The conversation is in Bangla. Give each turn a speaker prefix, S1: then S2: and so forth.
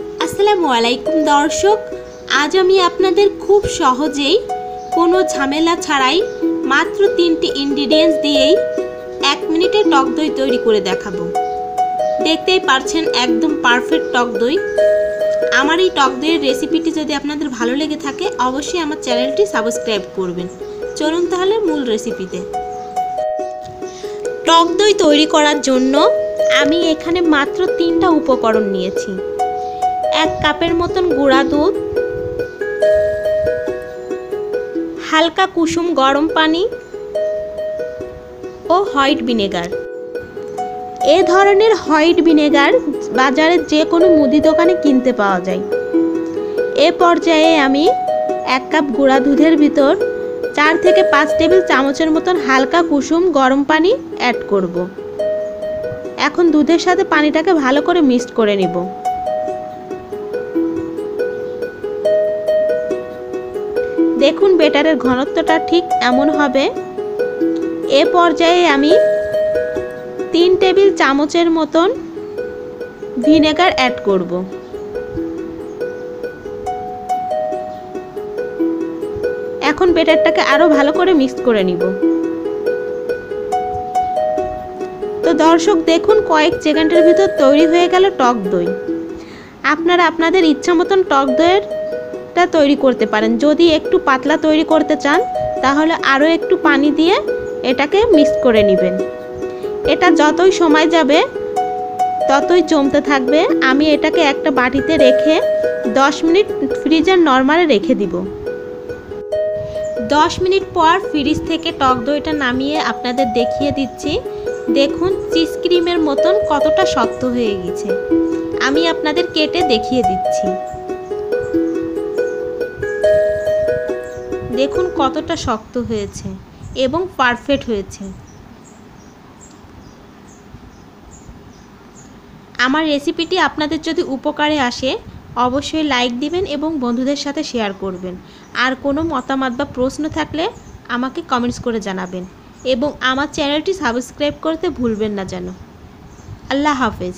S1: আসসালামু আলাইকুম দর্শক, আজ আমি আপনাদের খুব সহজেই কোনো ঝামেলা ছাড়াই মাত্র তিনটি ইনগ্রিডিয়েন্টস দিয়েই এক মিনিটে টক দই তৈরি করে দেখাবো। দেখতেই পারছেন একদম পারফেক্ট টক দই। আমার এই টক দইয়ের রেসিপিটি যদি আপনাদের ভালো লেগে থাকে, অবশ্যই আমার চ্যানেলটি সাবস্ক্রাইব করবেন। চলুন তাহলে মূল রেসিপিতে টক দই তৈরি করার জন্য আমি এখানে মাত্র তিনটা উপকরণ নিয়েছি। এক কাপের মতন গুঁড়া দুধ, হালকা কুসুম গরম পানি ও হোয়াইট ভিনেগার। এ ধরনের হোয়াইট ভিনেগার বাজারে যে কোনো মুদি দোকানে কিনতে পাওয়া যায়। এ পর্যায়ে আমি এক কাপ গুঁড়া দুধের ভিতর চার থেকে পাঁচ টেবিল চামচের মতন হালকা কুসুম গরম পানি অ্যাড করব। এখন দুধের সাথে পানিটাকে ভালো করে মিক্সড করে নিব। দেখুন বেটারের ঘনত্বটা ঠিক এমন হবে। এ পর্যায়ে আমি তিন টেবিল চামচের মতন ভিনেগার অ্যাড করব। এখন বেটারটাকে আরও ভালো করে মিক্স করে নিব। তো দর্শক, দেখুন কয়েক সেকেন্ডের ভিতর তৈরি হয়ে গেল টক দই। আপনারা আপনাদের ইচ্ছা মতন টক দইয়ের টা তৈরি করতে পারেন। যদি একটু পাতলা তৈরি করতে চান, তাহলে আরও একটু পানি দিয়ে এটাকে মিক্স করে নেবেন। এটা যতই সময় যাবে, ততই জমতে থাকবে। আমি এটাকে একটা বাটিতে রেখে 10 মিনিট ফ্রিজের নর্মালে রেখে দিব। 10 মিনিট পর ফ্রিজ থেকে টক দইটা নামিয়ে আপনাদের দেখিয়ে দিচ্ছি। দেখুন, চিজ ক্রিমের মতন কতটা শক্ত হয়ে গেছে। আমি আপনাদের কেটে দেখিয়ে দিচ্ছি। দেখুন কতটা শক্ত হয়েছে এবং পারফেক্ট হয়েছে। আমার রেসিপিটি আপনাদের যদি উপকারে আসে, অবশ্যই লাইক দিবেন এবং বন্ধুদের সাথে শেয়ার করবেন। আর কোনো মতামত বা প্রশ্ন থাকলে আমাকে কমেন্টস করে জানাবেন। এবং আমার চ্যানেলটি সাবস্ক্রাইব করতে ভুলবেন না যেন। আল্লাহ হাফেজ।